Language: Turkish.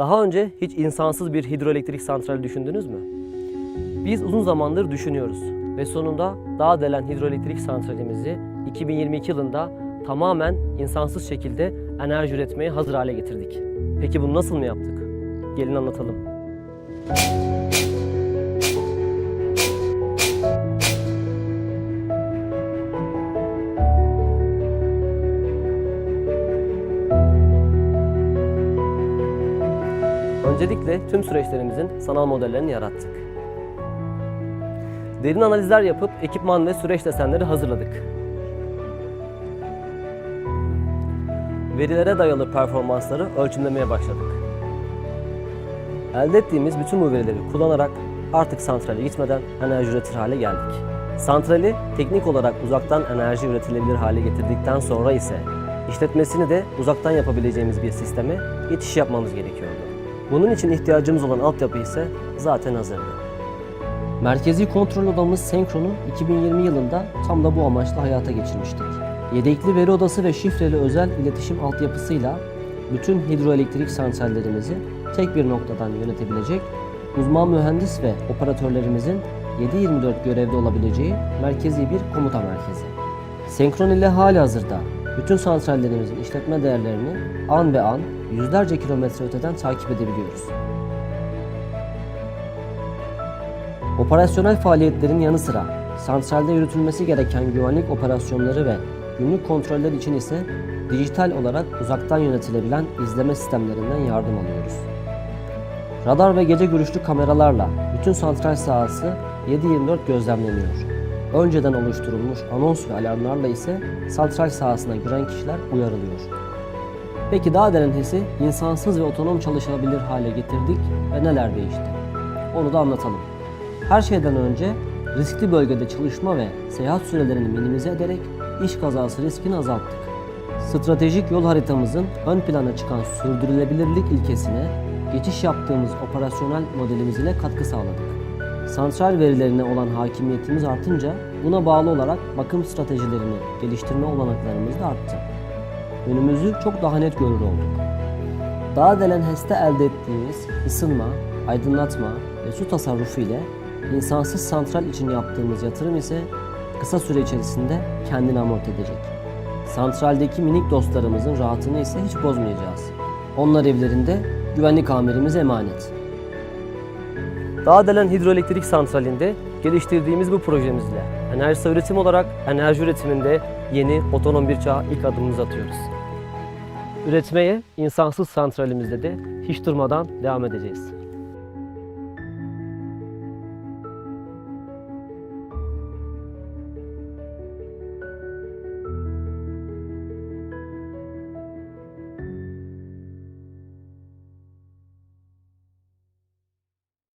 Daha önce hiç insansız bir hidroelektrik santrali düşündünüz mü? Biz uzun zamandır düşünüyoruz ve sonunda Dağdelen Hidroelektrik Santralimizi 2022 yılında tamamen insansız şekilde enerji üretmeye hazır hale getirdik. Peki bunu nasıl mı yaptık? Gelin anlatalım. Öncelikle tüm süreçlerimizin sanal modellerini yarattık. Derin analizler yapıp ekipman ve süreç desenleri hazırladık. Verilere dayalı performansları ölçümlemeye başladık. Elde ettiğimiz bütün bu verileri kullanarak artık santrale gitmeden enerji üretir hale geldik. Santrali teknik olarak uzaktan enerji üretilebilir hale getirdikten sonra ise işletmesini de uzaktan yapabileceğimiz bir sisteme geçiş yapmamız gerekiyordu. Bunun için ihtiyacımız olan altyapı ise zaten hazırdı. Merkezi kontrol odamız Senkron'u 2020 yılında tam da bu amaçla hayata geçirmiştik. Yedekli veri odası ve şifreli özel iletişim altyapısıyla bütün hidroelektrik santrallerimizi tek bir noktadan yönetebilecek uzman mühendis ve operatörlerimizin 7-24 görevde olabileceği merkezi bir komuta merkezi. Senkron ile hali hazırda bütün santrallerimizin işletme değerlerini an be an yüzlerce kilometre öteden takip edebiliyoruz. Operasyonel faaliyetlerin yanı sıra santralde yürütülmesi gereken güvenlik operasyonları ve günlük kontroller için ise dijital olarak uzaktan yönetilebilen izleme sistemlerinden yardım alıyoruz. Radar ve gece görüşlü kameralarla bütün santral sahası 7-24 gözlemleniyor. Önceden oluşturulmuş anons ve alarmlarla ise santral sahasına giren kişiler uyarılıyor. Peki daha HES'i insansız ve otonom çalışılabilir hale getirdik ve neler değişti? Onu da anlatalım. Her şeyden önce riskli bölgede çalışma ve seyahat sürelerini minimize ederek iş kazası riskini azalttık. Stratejik yol haritamızın ön plana çıkan sürdürülebilirlik ilkesine geçiş yaptığımız operasyonel modelimiz ile katkı sağladık. Santral verilerine olan hakimiyetimiz artınca buna bağlı olarak bakım stratejilerini geliştirme olanaklarımız da arttı. Önümüzü çok daha net görür olduk. Daha delen HES'te elde ettiğimiz ısınma, aydınlatma ve su tasarrufu ile insansız santral için yaptığımız yatırım ise kısa süre içerisinde kendini amorti edecek. Santraldeki minik dostlarımızın rahatını ise hiç bozmayacağız. Onlar evlerinde güvenlik amirimiz emanet. Dağdelen Hidroelektrik Santrali'nde geliştirdiğimiz bu projemizle enerji üretim olarak enerji üretiminde yeni otonom bir çağa ilk adımımızı atıyoruz. Üretmeye insansız santralimizde de hiç durmadan devam edeceğiz.